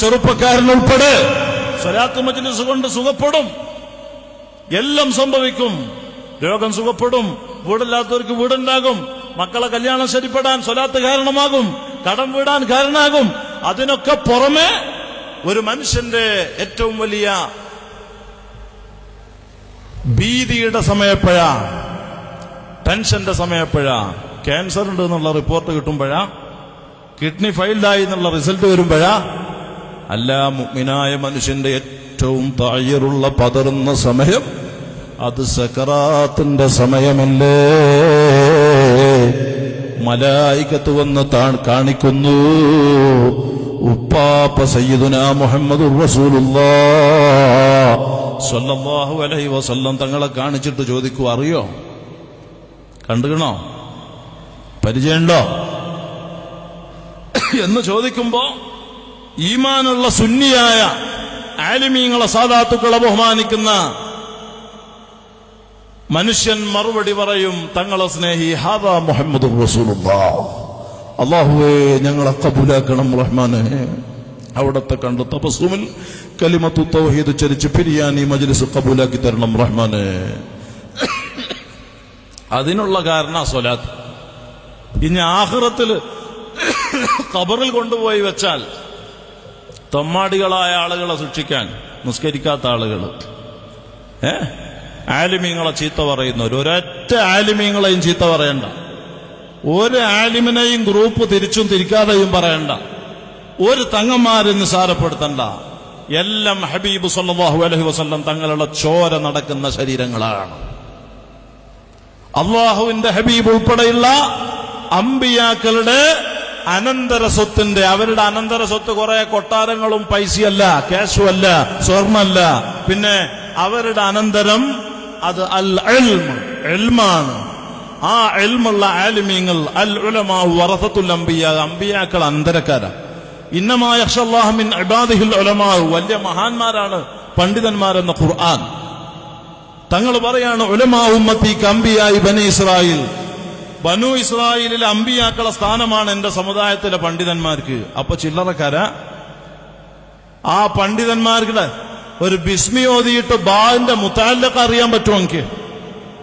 ചെറുപ്പക്കാരനുൾപ്പെടെ സ്വലാത്ത് മജ്ലിസ് കൊണ്ട് സുഖപ്പെടും. എല്ലാം സംഭവിക്കും. രോഗം സുഖപ്പെടും. വീടില്ലാത്തവർക്ക് വീടുണ്ടാകും. മക്കളെ കല്യാണം ശരിപ്പെടാൻ സ്വലാത്ത് കാരണമാകും. കടം വീടാൻ കാരണമാകും. അതിനൊക്കെ പുറമെ ഒരു മനുഷ്യന്റെ ഏറ്റവും വലിയ ഭീതിയുടെ സമയപ്പോഴാ ടെൻഷന്റെ സമയപ്പോഴാ ക്യാൻസർ ഉണ്ട് എന്നുള്ള റിപ്പോർട്ട് കിട്ടുമ്പോഴാ കിഡ്നി ഫെയിൽഡായി എന്നുള്ള റിസൾട്ട് വരുമ്പോഴാ അല്ല മുഗ്മിനായ മനുഷ്യന്റെ ഏറ്റവും താഴെയുള്ള പതറുന്ന സമയം അത് സക്കറാത്തിന്റെ സമയമല്ലേ? മലായിക്കത്ത് വന്ന് താൻ കാണിക്കുന്നു ഉപ്പാപ്പ സയ്യിദുന മുഹമ്മദ് അലൈഹി വസല്ലം തങ്ങളെ കാണിച്ചിട്ട് ചോദിക്കൂ അറിയോ? കണ്ടുകണോ? പരിചയമുണ്ടോ? എന്ന് ചോദിക്കുമ്പോ ഈമാനുള്ള സുന്നിയായ ആലിമീങ്ങളെ സാധാത്തുക്കളെ ബഹുമാനിക്കുന്ന മനുഷ്യൻ മറുപടി പറയും തങ്ങളെ സ്നേഹി ഹാദ മുഹമ്മദ് അള്ളാഹുവേ ഞങ്ങളെ കബൂലാക്കണം റഹ്മാനെ. അവിടത്തെ കണ്ട തപസ്സുമിൽ കലിമത്തു തൗഹീദ് ചരിച്ച് പിരിയാൻ ഈ മജ്ലിസ് കബൂലാക്കി തരണം റഹ്മാനെ. അതിനുള്ള കാരണ സ്വലാത്ത്. ഇനി ആഹ്റത്തിൽ കബറിൽ കൊണ്ടുപോയി വെച്ചാൽ തൊമ്മാടികളായ ആളുകളെ സൂക്ഷിക്കാൻ നിസ്കരിക്കാത്ത ആളുകൾ. ഏ? ആലിമീങ്ങളെ ചീത്ത പറയുന്നവർ. ഒരൊറ്റ ആലിമീങ്ങളെയും ചീത്ത പറയണ്ട. ഒരു ആലിമിനെയും ഗ്രൂപ്പ് തിരിച്ചും തിരിക്കാതെയും പറയണ്ട. ഒരു തങ്ങന്മാരെ നിസാരപ്പെടുത്തണ്ട എല്ലാം ഹബീബ് സല്ലാഹു അലഹി വസല്ലം തങ്ങളുടെ ചോര നടക്കുന്ന ശരീരങ്ങളാണ്. അള്ളാഹുവിന്റെ ഹബീബ് ഉൾപ്പെടെയുള്ള അമ്പിയാക്കളുടെ അനന്തര സ്വത്തിന്റെ അവരുടെ അനന്തര സ്വത്ത് കുറെ കൊട്ടാരങ്ങളും പൈസയല്ല അല്ല സ്വർണമല്ല പിന്നെ അവരുടെ അനന്തരം അത് അൽ എൽമ് എൽമാണ് ആ എൽമുള്ള ആലിമീങ്ങൾ അൽ ഉലമാ വറസത്തുൽ അമ്പിയ അമ്പിയാക്കൾ അന്തരക്കാരാ. ഇന്നമായ മിൻ ഇബാദിഹിൽ ഉലമാ വലിയ മഹാന്മാരാണ് പണ്ഡിതന്മാരെന്ന ഖുർആൻ. തങ്ങൾ പറയാണ് ഉലമാ ഉമ്മത്തി കമ്പിയായി ബനി ഇസ്രായേൽ ബനു ഇസ്രായേലിലെ അമ്പിയാക്കളെ സ്ഥാനമാണ് എന്റെ സമുദായത്തിലെ പണ്ഡിതന്മാർക്ക്. അപ്പൊ ചില്ലറക്കാര ആ പണ്ഡിതന്മാരുടെ ഒരു ബിസ്മി ഓതിയിട്ട് ബാന്റെ മുത്താലിലൊക്കെ അറിയാൻ പറ്റുമോ എനിക്ക്?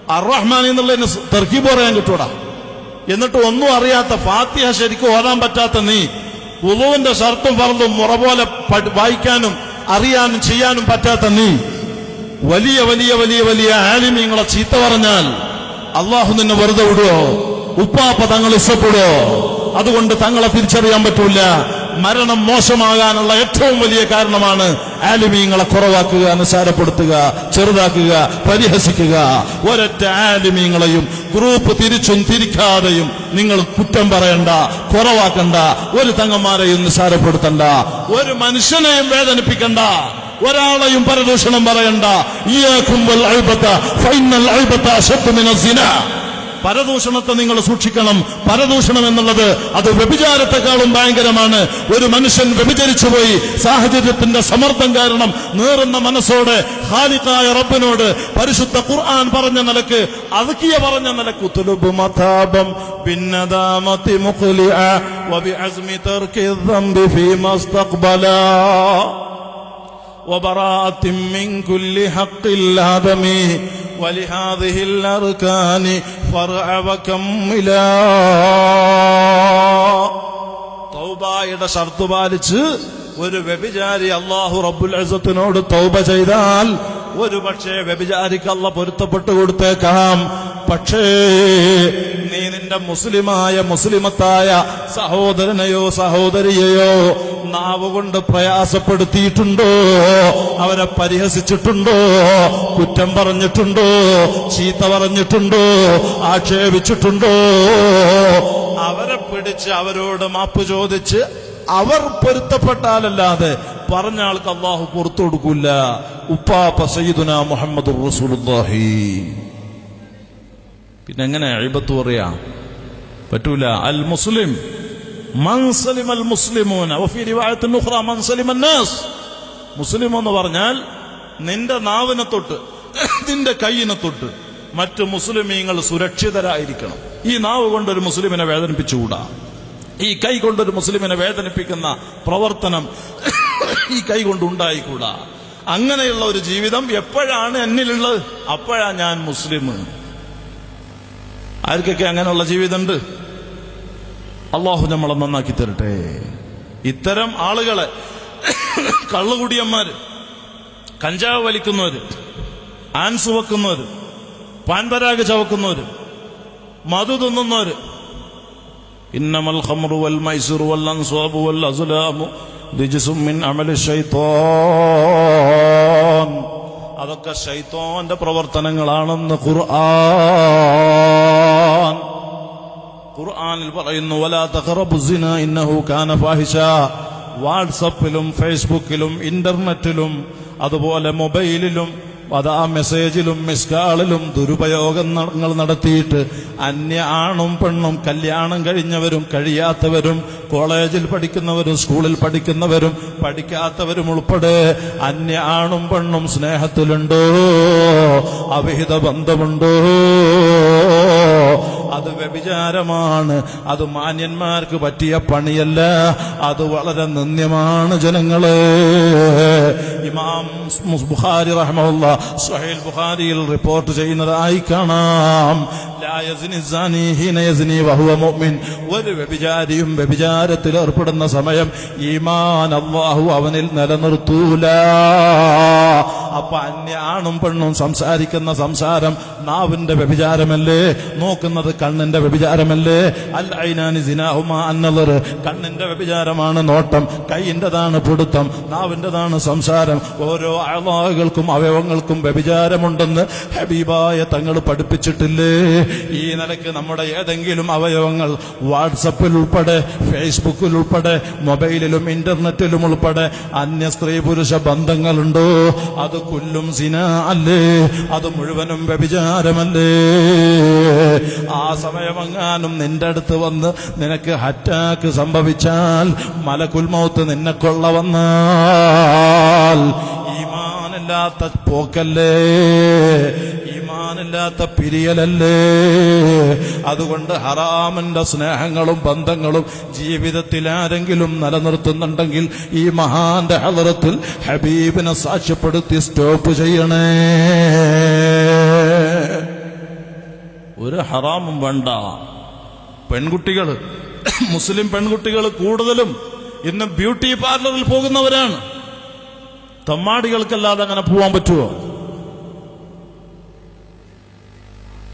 അറഹ്മാൻ എന്നുള്ള തെർക്കീബ് പറയാൻ കിട്ടൂടാ. എന്നിട്ട് ഒന്നും അറിയാത്ത ഫാത്തിഹ ശരിക്കും ഓതാൻ പറ്റാത്ത നീ ഉളുവിന്റെ ഷർത്തും ഫർദും മുറ പോലെ വായിക്കാനും അറിയാനും ചെയ്യാനും പറ്റാത്ത നീ. വലിയ വലിയ വലിയ വലിയ ആലിമീങ്ങളെ ചീത്ത പറഞ്ഞാൽ അള്ളാഹു നിന്നെ വെറുതെ വിടുവോ? ഉപ്പാപ്പ തങ്ങൾ ഇഷ്ടപ്പെടുവോ? അതുകൊണ്ട് തങ്ങളെ തിരിച്ചറിയാൻ പറ്റൂല. മരണം മോശമാകാനുള്ള ഏറ്റവും വലിയ കാരണമാണ് ആലിമീങ്ങളെ കുറവാക്കുക നിസാരപ്പെടുത്തുക ചെറുതാക്കുക പരിഹസിക്കുക. ഒരൊറ്റ ആലിമീങ്ങളെയും ഗ്രൂപ്പ് തിരിച്ചും തിരിക്കാതെയും നിങ്ങൾ കുറ്റം പറയണ്ട കുറവാക്കണ്ട ഒരു തങ്ങന്മാരെയും നിസാരപ്പെടുത്തണ്ട ഒരു മനുഷ്യനെയും വേദനിപ്പിക്കണ്ട. ഒരാളെയും പരദൂഷണം പറയണ്ട ഇയ്യാക്കും വൽ അയ്ബത്ത ഫൈനൽ അയ്ബത്ത അശദ്ദു മിനസ് സിന പരദൂഷണത്തെ നിങ്ങൾ സൂക്ഷിക്കണം പരദൂഷണം എന്നുള്ളത് അത് വ്യഭിചാരത്തെക്കാളും ഭയങ്കരമാണ് ഒരു മനുഷ്യൻ വ്യഭിചരിച്ചു പോയി സാഹചര്യത്തിന്റെ സമ്മർദ്ദം കാരണം നേറുന്ന മനസ്സോടെ ഖാലിഖായ റബ്ബിനോട് പരിശുദ്ധ ഖുർആൻ പറഞ്ഞ നിലക്ക് അതുക്കിയ പറഞ്ഞ നിലക്ക് തുലുബ് മതാബം ബിന്നദാമത്തി മുഖ്ലിഅ വബിഅസ്മി തർക്കി الذنب فيما استقبلا وبراءة من كل حق الآدم ولهذه الأركان فرع وكملا തൗബായുടെ ഷർത്ത് പാലിച്ച് ഒരു വ്യഭിചാരി അള്ളാഹു റബ്ബുൽ അസത്തിനോട് തൗബ ചെയ്താൽ ഒരു പക്ഷേ വ്യഭിചാരിക്ക് അല്ല പൊരുത്തപ്പെട്ടു കൊടുത്തേക്കാം പക്ഷേ നീ നിന്റെ മുസ്ലിമായ മുസ്ലിമത്തായ സഹോദരനെയോ സഹോദരിയെയോ നാവുകൊണ്ട് പ്രയാസപ്പെടുത്തിയിട്ടുണ്ടോ? അവരെ പരിഹസിച്ചിട്ടുണ്ടോ? കുറ്റം പറഞ്ഞിട്ടുണ്ടോ? ചീത്ത പറഞ്ഞിട്ടുണ്ടോ? ആക്ഷേപിച്ചിട്ടുണ്ടോ? അവരെ പിടിച്ച് അവരോട് മാപ്പ് ചോദിച്ച് അവർ പൊരുത്തപ്പെട്ടാലല്ലാതെ പറഞ്ഞ ആൾക്ക് അള്ളാഹു പുറത്തു കൊടുക്കൂല. ഉപ്പാപ്പ സയ്യിദുന മുഹമ്മദ് റസൂലുള്ളാഹി. പിന്നെ എങ്ങനെ അഴിബത്ത് പറയാ പറ്റൂല. അൽ മുസ്ലിം. മൻസലിം അൽ മുസ്ലിമൂന. മൻസലിം മുസ്ലിം എന്ന് പറഞ്ഞാൽ നിന്റെ നാവിനെ തൊട്ട് നിന്റെ കൈയിനെ തൊട്ട് മറ്റ് മുസ്ലിമീങ്ങൾ സുരക്ഷിതരായിരിക്കണം. ഈ നാവ് കൊണ്ടൊരു മുസ്ലിമിനെ വേദനിപ്പിച്ചുകൂടാ? ഈ കൈ കൊണ്ടൊരു മുസ്ലിമിനെ വേദനിപ്പിക്കുന്ന പ്രവർത്തനം ഈ കൈ കൊണ്ട് ഉണ്ടായിക്കൂടാ? അങ്ങനെയുള്ള ഒരു ജീവിതം എപ്പോഴാണ് എന്നിലുള്ളത്? അപ്പോഴാ ഞാൻ മുസ്ലിം. ആർക്കൊക്കെ അങ്ങനെയുള്ള ജീവിതമുണ്ട്? അള്ളാഹു നമ്മളെ നന്നാക്കി തരട്ടെ. ഇത്തരം ആളുകളെ കള്ളുകുടിയന്മാര് കഞ്ചാവ് വലിക്കുന്നവര് ആൻസ് വെക്കുന്നവര് പാൻപരാഗ് ചവക്കുന്നവര് മധു തിന്നുന്നവര്. ഇന്നമൽ ഖംറു വൽ മൈസൂർ വൽ അൻസാബു വൽ അസ്ലാമു റിജ്സും മിൻ ശൈത്താൻ. അതൊക്കെ ശൈത്താന്റെ പ്രവർത്തനങ്ങളാണെന്ന് ഖുർആൻ ഖുർആനിൽ പറയുന്നു വാട്സപ്പിലും ഫേസ്ബുക്കിലും ഇന്റർനെറ്റിലും അതുപോലെ മൊബൈലിലും അതാ മെസ്സേജിലും മിസ്കാളിലും ദുരുപയോഗങ്ങൾ നടത്തിയിട്ട് അന്യ ആണും പെണ്ണും കല്യാണം കഴിഞ്ഞവരും കഴിയാത്തവരും കോളേജിൽ പഠിക്കുന്നവരും സ്കൂളിൽ പഠിക്കുന്നവരും പഠിക്കാത്തവരും ഉൾപ്പെടെ അന്യ ആണും പെണ്ണും സ്നേഹത്തിലുണ്ടോ? അവിഹിത ബന്ധമുണ്ടോ? അത് വ്യഭിചാരമാണ്. അത് മാന്യന്മാർക്ക് പറ്റിയ പണിയല്ല. അത് വളരെ നിന്ദ്യമാണ് ജനങ്ങളെ. ഇമാം ബുഖാരി റഹ്മുള്ള സുഹൈൽ ബുഖാരിയിൽ റിപ്പോർട്ട് ചെയ്യുന്നതായി കാണാം. ഒരു വ്യഭിചാരിയും വ്യഭിചാരത്തിൽ ഏർപ്പെടുന്ന സമയം ഈമാൻ അല്ലാഹു അവനിൽ നിലനിർത്തൂല. അപ്പൊ അന്യ ആണും പെണ്ണും സംസാരിക്കുന്ന സംസാരം നാവിന്റെ വ്യഭിചാരമല്ലേ? നോക്കുന്നത് കണ്ണിന്റെ വ്യഭിചാരമല്ലേ? അൽ കണ്ണിന്റെ വ്യഭിചാരമാണ് നോട്ടം കൈയിന്റെതാണ് പിടുത്തം നാവിന്റെതാണ് സംസാരം. ഓരോ അളവുകൾക്കും അവയവങ്ങൾക്കും വ്യഭിചാരമുണ്ടെന്ന് ഹബീബായ തങ്ങൾ പഠിപ്പിച്ചിട്ടില്ലേ? ഈ നിലയ്ക്ക് നമ്മുടെ ഏതെങ്കിലും അവയവങ്ങൾ വാട്സപ്പിൽ ഉൾപ്പെടെ ഫേസ്ബുക്കിൽ ഉൾപ്പെടെ മൊബൈലിലും ഇന്റർനെറ്റിലും ഉൾപ്പെടെ അന്യ സ്ത്രീ പുരുഷ ബന്ധങ്ങളുണ്ടോ? അത് കുല്ലും സിന അല്ലേ? അത് മുഴുവനും വ്യഭിചാരമല്ലേ? ആ സമയമെങ്ങാനും നിന്റെ അടുത്ത് വന്ന് നിനക്ക് അറ്റാക്ക് സംഭവിച്ചാൽ മലകുൽമൗത്ത് നിന്നെ കൊള്ള വന്നാൽ ഈമാനില്ലാത്ത പോക്കല്ലേ? ഈമാനില്ലാത്ത പിരിയലല്ലേ? അതുകൊണ്ട് ഹറാമന്റെ സ്നേഹങ്ങളും ബന്ധങ്ങളും ജീവിതത്തിൽ ആരെങ്കിലും നിലനിർത്തുന്നുണ്ടെങ്കിൽ ഈ മഹാന്റെ ഹലറത്തിൽ ഹബീബിനെ സാക്ഷ്യപ്പെടുത്തി സ്റ്റോപ്പ് ചെയ്യണേ. ഒരു ഹറാമും വേണ്ട. പെൺകുട്ടികൾ മുസ്ലിം പെൺകുട്ടികൾ കൂടുതലും ഇന്ന് ബ്യൂട്ടി പാർലറിൽ പോകുന്നവരാണ്. തമ്മാടികൾക്കല്ലാതെ അങ്ങനെ പോവാൻ പറ്റുമോ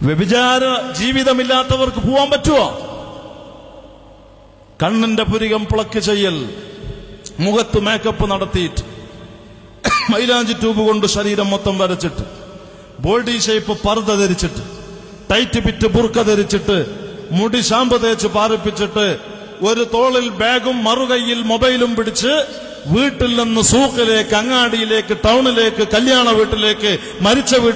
വ്യഭിചാര ജീവിതമില്ലാത്തവർക്ക് പോവാൻ പറ്റുമോ കണ്ണിന്റെ പുരികം പ്ലക്ക് ചെയ്യൽ മുഖത്ത് മേക്കപ്പ് നടത്തിയിട്ട് മൈലാഞ്ചി ട്യൂബ് കൊണ്ട് ശരീരം മൊത്തം വരച്ചിട്ട് ബോഡി ഷേപ്പ് പർദ്ദ ധരിച്ചിട്ട് ടൈറ്റ് പിറ്റ് ബുർക്ക ധരിച്ചിട്ട് മുടി ശാമ്പ് തേച്ച് പാറിപ്പിച്ചിട്ട് ഒരു തോളിൽ ബാഗും മറുകൈയിൽ മൊബൈലും പിടിച്ച് വീട്ടിൽ നിന്ന് സൂക്കിലേക്ക് അങ്ങാടിയിലേക്ക് ടൗണിലേക്ക് കല്യാണ വീട്ടിലേക്ക് മരിച്ച